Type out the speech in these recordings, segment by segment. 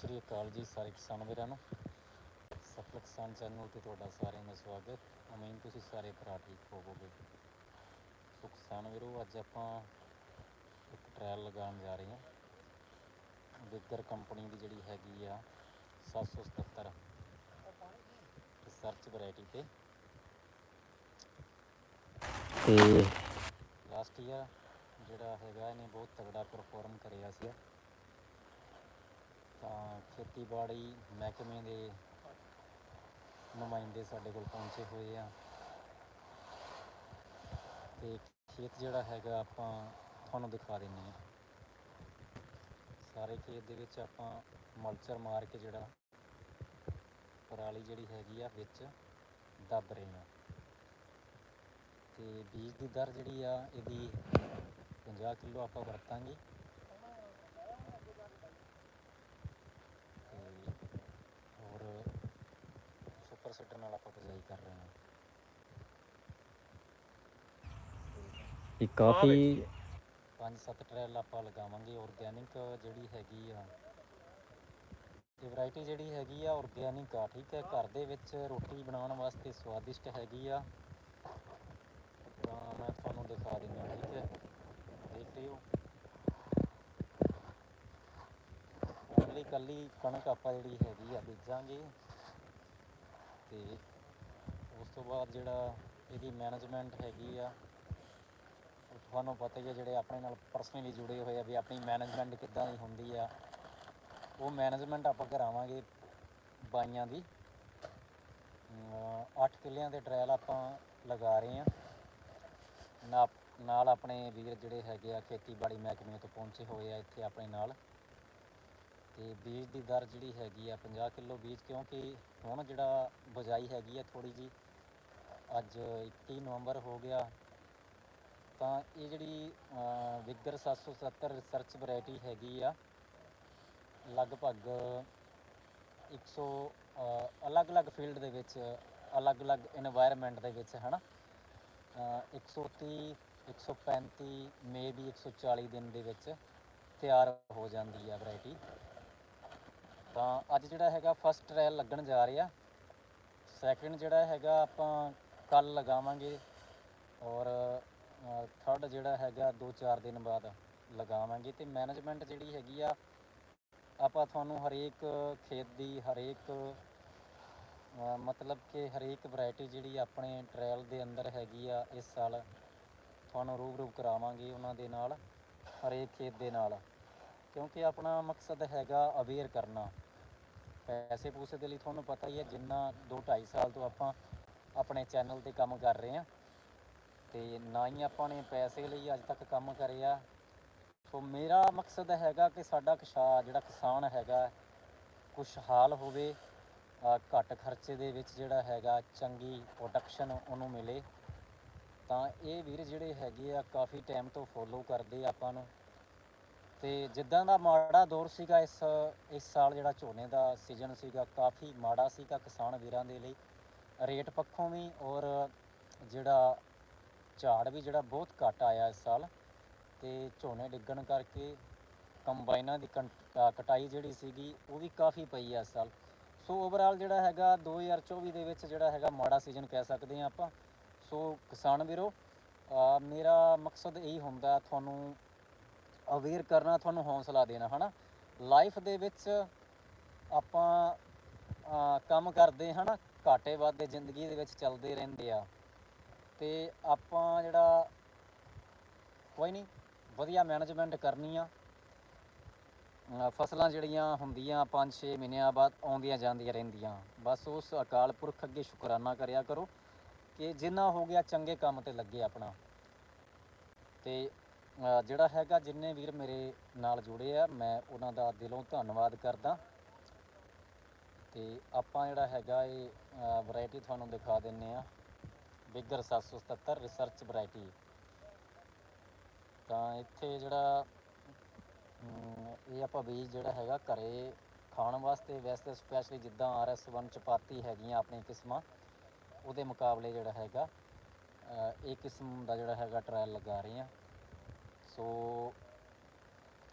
ਸ਼੍ਰੀ ਅਕਾਲ ਜੀ ਸਾਰੇ ਕਿਸਾਨ ਵੀਰਾਂ ਨੂੰ। ਸਫਲ ਕਿਸਾਨ ਚੈਨਲ ਤੇ ਤੁਹਾਡਾ ਸਾਰਿਆਂ ਦਾ ਸਵਾਗਤ। ਉਮੀਦ ਤੁਸੀਂ ਸਾਰੇ ਭਰਾ ਠੀਕ ਹੋਵੋਗੇ। ਸੋ ਕਿਸਾਨ ਵੀਰੋ ਅੱਜ ਆਪਾਂ ਇੱਕ ਟ੍ਰਾਇਲ ਲਗਾਉਣ ਜਾ ਰਹੇ ਹਾਂ। ਬਿੱਗਰ ਕੰਪਨੀ ਦੀ ਜਿਹੜੀ ਹੈਗੀ ਆ 777 ਰਿਸਰਚ ਵੈਰਾਈਟੀ ਤੇ ਤੇ। ਲਾਸਟ ਈਅਰ ਜਿਹੜਾ ਹੈਗਾ ਇਹਨੇ ਬਹੁਤ ਤਗੜਾ ਪਰਫਾਰਮ ਕਰਿਆ ਸੀ ਤਾਂ ਖੇਤੀਬਾੜੀ ਮਹਿਕਮੇ ਦੇ ਨੁਮਾਇੰਦੇ ਸਾਡੇ ਕੋਲ ਪਹੁੰਚੇ ਹੋਏ ਆ। ਤੇ ਖੇਤ ਜਿਹੜਾ ਹੈਗਾ ਆਪਾਂ ਤੁਹਾਨੂੰ ਦਿਖਾ ਦਿੰਨੇ ਆ। ਸਾਰੇ ਖੇਤ ਦੇ ਵਿੱਚ ਆਪਾਂ ਮਲਚਰ ਮਾਰ ਕੇ ਜਿਹੜਾ ਪਰਾਲੀ ਜਿਹੜੀ ਹੈਗੀ ਆ ਵਿੱਚ ਦੱਬ ਰਹੇ ਆ। ਤੇ ਬੀਜ ਦੀ ਦਰ ਜਿਹੜੀ ਆ, ਇਹਦੀ 50 ਕਿਲੋ ਆਪਾਂ ਵਰਤਾਂਗੇ ਤੇ ਹੋਰ ਸੁਪਰ ਸੀਡਰ ਨਾਲ ਆਪਾਂ ਬਿਜਾਈ ਕਰ ਰਹੇ ਹਾਂ। ਇਹ ਕਾਫੀ ਪੰਜ ਸੱਤ ਟਰੈਲ ਆਪਾਂ ਲਗਾਵਾਂਗੇ ਆਰਗੈਨਿਕ ਜਿਹੜੀ ਹੈਗੀ ਆ। ਇਹ ਵੈਰਾਈਟੀ ਜਿਹੜੀ ਹੈਗੀ ਆ ਆਰਗੈਨਿਕ ਆ ਠੀਕ ਹੈ। ਘਰ ਦੇ ਵਿੱਚ ਰੋਟੀ ਬਣਾਉਣ ਵਾਸਤੇ ਸਵਾਦਿਸ਼ਟ ਹੈਗੀ ਆ। ਤਾਂ ਮੈਂ ਤੁਹਾਨੂੰ ਦਿਖਾ ਦਿੰਦਾ ਠੀਕ ਹੈ। ਦੇਖ ਲਿਓ। ਓਨਲੀ ਕੱਲੀ ਕਣਕ ਆਪਾਂ ਜਿਹੜੀ ਹੈਗੀ ਆ ਬੀਜਾਂਗੇ। ਤੇ ਉਸ ਤੋਂ ਬਾਅਦ ਜਿਹੜਾ ਇਹਦੀ ਮੈਨੇਜਮੈਂਟ ਹੈਗੀ ਆ ਤੁਹਾਨੂੰ ਪਤਾ ਹੀ ਹੈ ਜਿਹੜੇ ਆਪਣੇ ਨਾਲ ਪਰਸਨਲੀ ਜੁੜੇ ਹੋਏ ਆ ਵੀ ਆਪਣੀ ਮੈਨੇਜਮੈਂਟ ਕਿੱਦਾਂ ਦੀ ਹੁੰਦੀ ਆ, ਉਹ ਮੈਨੇਜਮੈਂਟ ਆਪਾਂ ਕਰਾਵਾਂਗੇ ਬਾਈਆਂ ਦੀ। 8 ਕਿੱਲਿਆਂ ਦੇ ਟ੍ਰਾਇਲ ਆਪਾਂ ਲਗਾ ਰਹੇ ਆ। ਨਾ ਨਾਲ ਆਪਣੇ ਵੀਰ ਜਿਹੜੇ ਹੈਗੇ ਆ ਖੇਤੀਬਾੜੀ ਮਹਿਕਮੇ ਤੋਂ ਪਹੁੰਚੇ ਹੋਏ ਆ ਇੱਥੇ ਆਪਣੇ ਨਾਲ। ਤੇ ਬੀਜ ਦੀ ਦਰ ਜਿਹੜੀ ਹੈਗੀ ਆ ਪੰਜਾਹ ਕਿੱਲੋ ਬੀਜ, ਕਿਉਂਕਿ ਹੁਣ ਜਿਹੜਾ ਬਜਾਈ ਹੈਗੀ ਆ ਥੋੜ੍ਹੀ ਜਿਹੀ, ਅੱਜ 21 ਨਵੰਬਰ ਹੋ ਗਿਆ, ਤਾਂ ਇਹ ਜਿਹੜੀ ਵਿਗਰ 770 ਰਿਸਰਚ ਵਰਾਇਟੀ ਹੈਗੀ ਆ, ਲਗਭਗ ਇੱਕ ਸੌ ਅਲੱਗ-ਅਲੱਗ ਫੀਲਡ ਦੇ ਵਿੱਚ, ਅਲੱਗ-ਅਲੱਗ ਇਨਵਾਇਰਮੈਂਟ ਦੇ ਵਿੱਚ ਹੈ ਨਾ ਇੱਕ ਸੌ ਤੀਹ, ਇੱਕ ਸੌ ਪੈਂਤੀ ਮੇ 130 ਇੱਕ ਸੌ ਚਾਲੀ ਦਿਨ ਦੇ ਵਿੱਚ ਤਿਆਰ ਹੋ ਜਾਂਦੀ ਆ ਵਰਾਇਟੀ ਤਾਂ ਅੱਜ ਜਿਹੜਾ ਹੈਗਾ ਫਸਟ ਟ੍ਰਾਇਲ ਲੱਗਣ ਜਾ ਰਿਹਾ। ਸੈਕਿੰਡ ਜਿਹੜਾ ਹੈਗਾ ਆਪਾਂ ਕੱਲ ਲਗਾਵਾਂਗੇ ਔਰ ਥਰਡ ਜਿਹੜਾ ਹੈਗਾ 2-4 ਦਿਨ ਬਾਅਦ ਲਗਾਵਾਂਗੇ। ਤੇ ਮੈਨੇਜਮੈਂਟ ਜਿਹੜੀ ਹੈਗੀ ਆ, ਆਪਾਂ ਤੁਹਾਨੂੰ ਹਰੇਕ ਖੇਤ ਦੀ ਹਰੇਕ ਮਤਲਬ ਕਿ ਹਰੇਕ ਵੈਰਾਈਟੀ ਜਿਹੜੀ ਆਪਣੇ ਟ੍ਰਾਇਲ ਦੇ ਅੰਦਰ ਹੈਗੀ ਆ ਇਸ ਸਾਲ, ਤੁਹਾਨੂੰ ਰੂਬਰੂ ਕਰਾਵਾਂਗੇ ਉਹਨਾਂ ਦੇ ਨਾਲ, ਹਰੇਕ ਖੇਤ ਦੇ ਨਾਲ। ਕਿਉਂਕਿ ਆਪਣਾ ਮਕਸਦ ਹੈਗਾ ਅਵੇਅਰ ਕਰਨਾ। ਪੈਸੇ ਪੂਸੇ ਦੇ ਲਈ ਤੁਹਾਨੂੰ ਪਤਾ ਹੀ ਹੈ, ਜਿੰਨਾ 2 2.5 ਸਾਲ ਤੋਂ ਆਪਾਂ ਆਪਣੇ ਚੈਨਲ ਤੇ ਕੰਮ ਕਰ ਰਹੇ ਹਾਂ, ਤੇ ਨਾ ਹੀ ਆਪਾਂ ਨੇ ਪੈਸੇ ਲਈ ਅੱਜ ਤੱਕ ਕੰਮ ਕਰਿਆ। ਸੋ ਮੇਰਾ ਮਕਸਦ ਹੈਗਾ ਕਿ ਸਾਡਾ ਕਿਸਾ, ਜਿਹੜਾ ਕਿਸਾਨ ਹੈਗਾ ਖੁਸ਼ਹਾਲ ਹੋਵੇ ਘੱਟ ਖਰਚੇ ਦੇ ਵਿੱਚ ਜਿਹੜਾ ਹੈਗਾ, ਚੰਗੀ ਪ੍ਰੋਡਕਸ਼ਨ ਉਹਨੂੰ ਮਿਲੇ। ਤਾਂ ਇਹ ਵੀਰ ਜਿਹੜੇ ਹੈਗੇ ਆ, ਕਾਫੀ ਟਾਈਮ ਤੋਂ ਫੋਲੋ ਕਰਦੇ ਆਪਾਂ ਨੂੰ। ਤੇ ਜਿੱਦਾਂ ਦਾ ਮਾੜਾ ਦੌਰ ਸੀਗਾ ਇਸ ਇਸ ਸਾਲ ਜਿਹੜਾ ਝੋਨੇ ਦਾ ਸੀਜ਼ਨ ਸੀਗਾ, ਕਾਫੀ ਮਾੜਾ ਸੀਗਾ ਕਿਸਾਨ ਵੀਰਾਂ ਦੇ ਲਈ। ਰੇਟ ਪੱਖੋਂ ਵੀ ਔਰ ਜਿਹੜਾ ਝਾੜ ਵੀ ਜਿਹੜਾ ਬਹੁਤ ਘੱਟ ਆਇਆ ਇਸ ਸਾਲ। ਤੇ ਝੋਨੇ ਡਿੱਗਣ ਕਰਕੇ ਕੰਬਾਈਨਾਂ ਦੀ ਕੰ- ਕਟਾਈ ਜਿਹੜੀ ਸੀਗੀ, ਉਹ ਵੀ ਕਾਫੀ ਪਈ ਆ ਇਸ ਸਾਲ। ਸੋ ਓਵਰਆਲ ਜਿਹੜਾ ਹੈਗਾ 2024 ਦੇ ਵਿੱਚ ਜਿਹੜਾ ਹੈਗਾ ਮਾੜਾ ਸੀਜ਼ਨ ਕਹਿ ਸਕਦੇ ਹਾਂ ਆਪਾਂ। ਸੋ ਕਿਸਾਨ ਵੀਰੋ ਮੇਰਾ ਮਕਸਦ ਇਹੀ ਹੁੰਦਾ, ਤੁਹਾਨੂੰ ਅਵੇਅਰ ਕਰਨਾ, ਤੁਹਾਨੂੰ ਹੌਸਲਾ ਦੇਣਾ, ਹਨਾ? ਲਾਈਫ ਦੇ ਵਿੱਚ ਆਪਾਂ ਕੰਮ ਕਰਦੇ, ਹਨਾ? ਘਾਟੇ ਵਾਧੇ ਜ਼ਿੰਦਗੀ ਦੇ ਵਿੱਚ ਚੱਲਦੇ ਰਹਿੰਦੇ ਆ। ਤੇ ਆਪਾਂ ਜਿਹੜਾ, ਕੋਈ ਨਹੀਂ ਵਧੀਆ ਮੈਨੇਜਮੈਂਟ ਕਰਨੀ ਆ। ਫਸਲਾਂ ਜਿਹੜੀਆਂ ਹੁੰਦੀਆਂ 5-6 ਮਹੀਨਿਆਂ ਬਾਅਦ ਆਉਂਦੀਆਂ ਜਾਂਦੀਆਂ ਰਹਿੰਦੀਆਂ। ਬਸ ਉਸ ਅਕਾਲ ਪੁਰਖ ਅੱਗੇ ਸ਼ੁਕਰਾਨਾ ਕਰਿਆ ਕਰੋ ਕਿ ਜਿੰਨਾ ਹੋ ਗਿਆ, ਚੰਗੇ ਕੰਮ ਤੇ ਲੱਗੇ ਆਪਣਾ। ਤੇ ਜਿਹੜਾ ਹੈਗਾ, ਜਿੰਨੇ ਵੀਰ ਮੇਰੇ ਨਾਲ ਜੁੜੇ ਆ, ਮੈਂ ਉਹਨਾਂ ਦਾ ਦਿਲੋਂ ਧੰਨਵਾਦ ਕਰਦਾ। ਤੇ ਆਪਾਂ ਜਿਹੜਾ ਹੈਗਾ ਇਹ ਵੈਰਾਈਟੀ ਤੁਹਾਨੂੰ ਦਿਖਾ ਦਿੰਨੇ ਆ। ਬਿਗਰ 777 ਰਿਸਰਚ ਵੈਰਾਈਟੀ ਤਾਂ ਇੱਥੇ ਜਿਹੜਾ ਇਹ ਆਪਾਂ ਬੀਜ ਜਿਹੜਾ ਹੈਗਾ, ਘਰੇ ਖਾਣ ਵਾਸਤੇ ਵੈਸੇ ਸਪੈਸ਼ਲੀ ਜਿੱਦਾਂ RS1 ਚਪਾਤੀ ਹੈਗੀਆਂ ਆਪਣੀ ਕਿਸਮਾਂ, ਉਹਦੇ ਮੁਕਾਬਲੇ ਜਿਹੜਾ ਹੈਗਾ ਇਹ ਕਿਸਮ ਦਾ ਜਿਹੜਾ ਹੈਗਾ ਟਰਾਇਲ ਲਗਾ ਰਹੇ ਆ। ਸੋ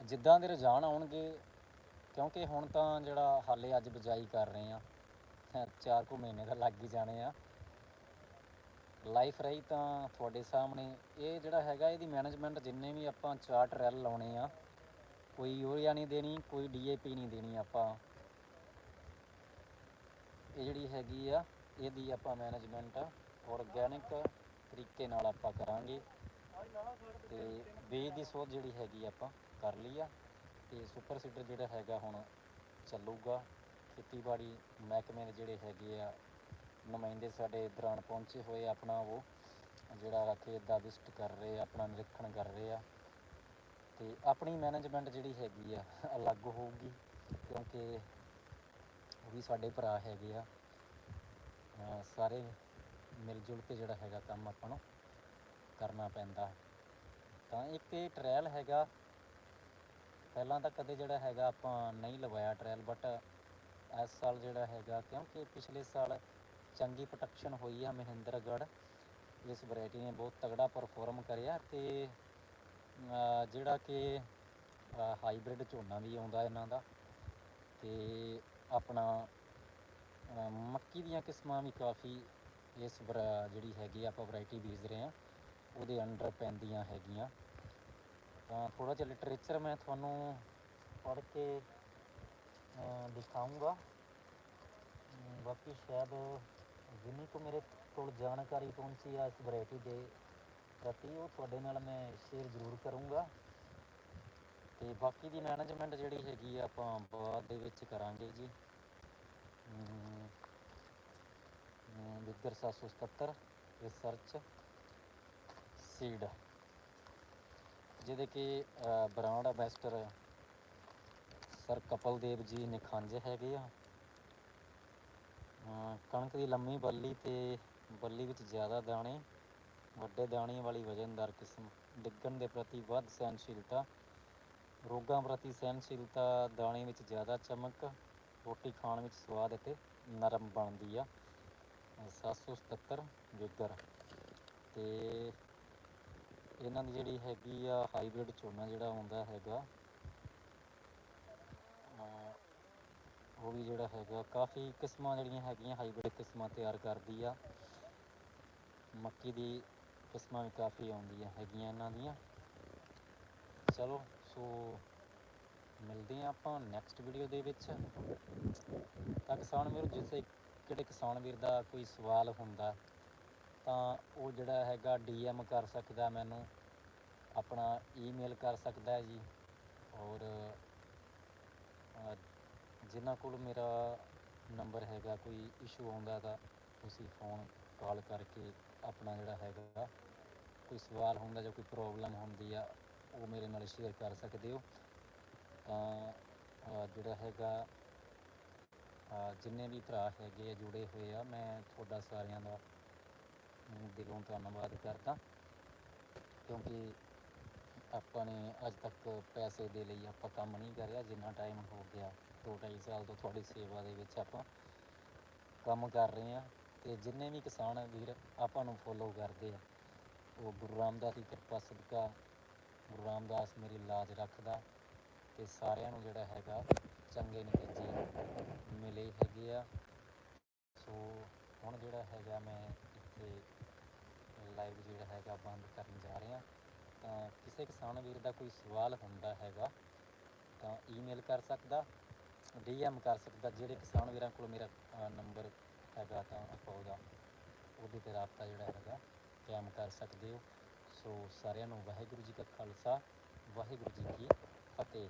ਜਿੱਦਾਂ ਦੇ ਰੁਝਾਨ ਆਉਣਗੇ, ਕਿਉਂਕਿ ਹੁਣ ਤਾਂ ਜਿਹੜਾ ਹਾਲੇ ਅੱਜ ਬਿਜਾਈ ਕਰ ਰਹੇ ਆ ਚਾਰ ਕੁ ਮਹੀਨੇ ਤਾਂ ਲੱਗ ਹੀ ਜਾਣੇ ਆ। ਲਾਈਫ ਰਹੀ ਤਾਂ ਤੁਹਾਡੇ ਸਾਹਮਣੇ, ਇਹ ਜਿਹੜਾ ਹੈਗਾ, ਇਹਦੀ ਮੈਨੇਜਮੈਂਟ ਜਿੰਨੇ ਵੀ ਆਪਾਂ ਚਾਰ ਟਰੈਲ ਲਾਉਣੇ ਆ, ਕੋਈ ਯੂਰੀਆ ਨਹੀਂ ਦੇਣੀ, ਕੋਈ ਡੀਏਪੀ ਨਹੀਂ ਦੇਣੀ ਆਪਾਂ। ਇਹ ਜਿਹੜੀ ਹੈਗੀ ਆ, ਇਹਦੀ ਆਪਾਂ ਮੈਨੇਜਮੈਂਟ ਆਰਗੈਨਿਕ ਤਰੀਕੇ ਨਾਲ ਆਪਾਂ ਕਰਾਂਗੇ। ਤੇ ਬੀਜ ਦੀ ਸੋਧ ਜਿਹੜੀ ਹੈਗੀ ਆਪਾਂ ਕਰ ਲਈ ਆ ਤੇ ਸੁਪਰ ਸੀਡਰ ਜਿਹੜਾ ਹੈਗਾ ਹੁਣ ਚੱਲੂਗਾ। ਖੇਤੀਬਾੜੀ ਮਹਿਕਮੇ ਦੇ ਜਿਹੜੇ ਹੈਗੇ ਆ, ਨੁਮਾਇੰਦੇ ਸਾਡੇ ਦੌਰਾਨ ਪਹੁੰਚੇ ਹੋਏ ਆਪਣਾ ਉਹ, ਜਿਹੜਾ ਖੇਤ ਦਾ ਵਿਜ਼ਿਟ ਕਰ ਰਹੇ ਆ, ਆਪਣਾ ਨਿਰੀਖਣ ਕਰ ਰਹੇ ਆ। ਤੇ ਆਪਣੀ ਮੈਨੇਜਮੈਂਟ ਜਿਹੜੀ ਹੈਗੀ ਆ, ਅਲੱਗ ਹੋਊਗੀ ਕਿਉਂਕਿ ਉਹ ਵੀ ਸਾਡੇ ਭਰਾ ਹੈਗੇ ਆ। ਸਾਰੇ ਮਿਲ ਜੁਲ ਕੇ ਜਿਹੜਾ ਹੈਗਾ ਕੰਮ ਆਪਾਂ ਨੂੰ ਕਰਨਾ ਪੈਂਦਾ। ਤਾਂ ਇੱਕ ਇਹ ਟ੍ਰਾਇਲ ਹੈਗਾ। ਪਹਿਲਾਂ ਤਾਂ ਕਦੇ ਜਿਹੜਾ ਹੈਗਾ ਆਪਾਂ ਨਹੀਂ ਲਵਾਇਆ ਟ੍ਰਾਇਲ ਬਟ ਇਸ ਸਾਲ ਜਿਹੜਾ ਹੈਗਾ, ਕਿਉਂਕਿ ਪਿਛਲੇ ਸਾਲ ਚੰਗੀ ਪ੍ਰੋਟੈਕਸ਼ਨ ਹੋਈ ਆ ਮਹਿੰਦਰਗੜ੍ਹ ਇਸ ਵੈਰਾਈਟੀ ਨੇ ਬਹੁਤ ਤਗੜਾ ਪਰਫਾਰਮ ਕਰਿਆ ਤੇ ਜਿਹੜਾ ਕਿ ਹਾਈਬ੍ਰਿਡ ਝੋਨਾ ਵੀ ਆਉਂਦਾ ਇਹਨਾਂ ਦਾ। ਤੇ ਆਪਣਾ ਮੱਕੀ ਦੀਆਂ ਕਿਸਮਾਂ ਵੀ ਕਾਫੀ ਇਸ ਵਰਾ- ਜਿਹੜੀ ਹੈਗੀ ਆ ਆਪਾਂ ਵੈਰਾਈਟੀ ਬੀਜ ਰਹੇ ਆ। ਉਹਦੇ ਅੰਡਰ ਪੈਂਦੀਆਂ ਹੈਗੀਆਂ। ਤਾਂ ਥੋੜਾ ਜਿਹਾ ਲਿਟਰੇਚਰ ਮੈਂ ਤੁਹਾਨੂੰ ਪੜ੍ਹ ਕੇ ਅਹ ਦਿਖਾਊਂਗਾ। ਬਾਕੀ ਸ਼ਾਇਦ ਜਿੰਨੀ ਕੁ ਮੇਰੇ ਕੋਲ ਜਾਣਕਾਰੀ ਪਹੁੰਚੀ ਆ ਇਸ ਵੈਰਾਈਟੀ ਦੇ ਪ੍ਰਤੀ ਉਹ ਤੁਹਾਡੇ ਨਾਲ ਮੈਂ ਸ਼ੇਅਰ ਜ਼ਰੂਰ ਕਰੂੰਗਾ। ਤੇ ਬਾਕੀ ਦੀ ਮੈਨੇਜਮੈਂਟ ਜਿਹੜੀ ਹੈਗੀ ਆ ਆਪਾਂ ਬਾਅਦ ਦੇ ਵਿੱਚ ਕਰਾਂਗੇ ਜੀ। ਅਮ, ਅਮ ਵਿਗਰ 777 ਰਿਸਰਚ ਸੀਡ ਜਿਹਦੇ ਕਿ ਬ੍ਰਾਂਡ ਐਂਬੈਸਡਰ ਸਰ ਕਪਲਦੇਵ ਜੀ ਨਿਖੰਜ ਹੈਗੇ ਆ। ਕਣਕ ਦੀ ਲੰਮੀ ਬੱਲੀ ਤੇ ਬੱਲੀ ਵਿੱਚ ਜ਼ਿਆਦਾ ਦਾਣੇ, ਵੱਡੇ ਦਾਣੇ ਵਾਲੀ ਵਜਨਦਾਰ ਕਿਸਮ, ਡਿੱਗਣ ਦੇ ਪ੍ਰਤੀ ਵੱਧ ਸਹਿਨਸ਼ੀਲਤਾ ਰੋਗਾਂ ਪ੍ਰਤੀ ਸਹਿਨਸ਼ੀਲਤਾ ਦਾਣੇ ਵਿੱਚ ਜ਼ਿਆਦਾ ਚਮਕ, ਰੋਟੀ ਖਾਣ ਵਿੱਚ ਸਵਾਦ ਅਤੇ ਨਰਮ ਬਣਦੀ ਆ। ਅਹ 777 ਵਿਗਰ। ਤੇ ਇਹਨਾਂ ਦੀ ਜਿਹੜੀ ਹੈਗੀ ਆ ਹਾਈਬ੍ਰਿਡ ਝੋਨਾ ਜਿਹੜਾ ਆਉਂਦਾ ਹੈਗਾ ਉਹ ਵੀ ਜਿਹੜਾ ਹੈਗਾ ਕਾਫੀ ਕਿਸਮਾਂ ਜਿਹੜੀਆਂ ਹੈਗੀਆਂ ਹਾਈਬ੍ਰਿਡ ਕਿਸਮਾਂ ਤਿਆਰ ਕਰਦੀ ਆ। ਮੱਕੀ ਦੀ ਕਿਸਮਾਂ ਵੀ ਕਾਫੀ ਆਉਂਦੀਆਂ ਹੈਗੀਆਂ ਇਹਨਾਂ ਦੀਆਂ। ਚਲੋ, ਸੋ ਮਿਲਦੇ ਹਾਂ ਆਪਾਂ ਨੈਕਸਟ ਵੀਡੀਓ ਦੇ ਵਿੱਚ। ਤਾਂ ਕਿਸਾਨ ਵੀਰ ਜਿਸੇ ਕਿਹੜੇ ਕਿਸਾਨ ਵੀਰ ਦਾ ਕੋਈ ਸਵਾਲ ਹੁੰਦਾ ਤਾਂ ਉਹ ਜਿਹੜਾ ਹੈਗਾ ਡੀਐਮ ਕਰ ਸਕਦਾ ਮੈਨੂੰ ਆਪਣਾ ਈਮੇਲ ਕਰ ਸਕਦਾ ਹੈ ਜੀ। ਔਰ ਅਹ, ਜਿਨ੍ਹਾਂ ਕੋਲ ਮੇਰਾ ਨੰਬਰ ਹੈਗਾ ਕੋਈ ਇਸ਼ੂ ਆਉਂਦਾ ਤਾਂ ਤੁਸੀਂ ਫੋਨ ਕਾਲ ਕਰਕੇ ਆਪਣਾ ਜਿਹੜਾ ਹੈਗਾ ਕੋਈ ਸਵਾਲ ਹੁੰਦਾ ਜਾਂ ਕੋਈ ਪ੍ਰੋਬਲਮ ਹੁੰਦੀ ਆ ਉਹ ਮੇਰੇ ਨਾਲ ਸ਼ੇਅਰ ਕਰ ਸਕਦੇ ਹੋ। ਤਾਂ ਜਿਹੜਾ ਹੈਗਾ ਜਿੰਨੇ ਵੀ ਭਰਾ ਹੈਗੇ ਆ ਜੁੜੇ ਹੋਏ ਆ ਮੈਂ ਤੁਹਾਡਾ ਸਾਰਿਆਂ ਦਾ ਦਿਲੋਂ ਧੰਨਵਾਦ ਕਰਦਾ। ਕਿਉਂਕਿ ਆਪਾਂ ਨੇ ਅੱਜ ਤੱਕ ਪੈਸੇ ਦੇ ਲਈ ਆਪਾਂ ਕੰਮ ਨਹੀਂ ਕਰਿਆ, ਜਿੰਨਾ ਟਾਈਮ ਹੋ ਗਿਆ। ਦੋ ਢਾਈ ਸਾਲ ਤੋਂ ਤੁਹਾਡੀ ਸੇਵਾ ਦੇ ਵਿੱਚ ਆਪਾਂ ਕੰਮ ਕਰ ਰਹੇ ਆ ਤੇ ਜਿੰਨੇ ਵੀ ਕਿਸਾਨ ਵੀਰ, ਆਪਾਂ ਨੂੰ ਫੋਲੋ ਕਰਦੇ ਆ। ਉਹ ਗੁਰੂ ਰਾਮਦਾਸ ਦੀ ਕਿਰਪਾ, ਸਦਕਾ ਗੁਰੂ ਰਾਮਦਾਸ ਮੇਰੀ ਲਾਜ ਰੱਖਦਾ ਤੇ ਸਾਰਿਆਂ ਨੂੰ ਜਿਹੜਾ ਹੈਗਾ ਚੰਗੇ ਨਤੀਜੇ ਮਿਲੇ ਹੈਗੇ ਆ। ਸੋ ਹੁਣ ਜਿਹੜਾ ਹੈਗਾ ਮੈਂ ਇੱਥੇ ਲਾਈਵ ਜਿਹੜਾ ਹੈਗਾ ਬੰਦ ਕਰਨ ਜਾ ਰਹੇ ਹਾਂ, ਤਾਂ ਕਿਸੇ ਕਿਸਾਨ ਵੀਰ ਦਾ ਕੋਈ ਸਵਾਲ ਹੁੰਦਾ ਹੈਗਾ, ਤਾਂ ਈਮੇਲ ਕਰ ਸਕਦਾ ਡੀਐਮ ਕਰ ਸਕਦਾ, ਜਿਹੜੇ ਕਿਸਾਨ ਵੀਰਾਂ ਕੋਲ ਮੇਰਾ ਨੰਬਰ ਹੈਗਾ ਤਾਂ ਆਪਾਂ ਉਹਦਾ, ਉਹਦੇ ਤੇ ਰਾਬਤਾ ਜਿਹੜਾ ਹੈਗਾ ਕਾਇਮ ਕਰ ਸਕਦੇ ਹੋ। ਸੋ ਸਾਰਿਆਂ ਨੂੰ ਵਾਹਿਗੁਰੂ ਜੀ ਕਾ ਖਾਲਸਾ, ਵਾਹਿਗੁਰੂ ਜੀ ਕੀ ਫਤਿਹ।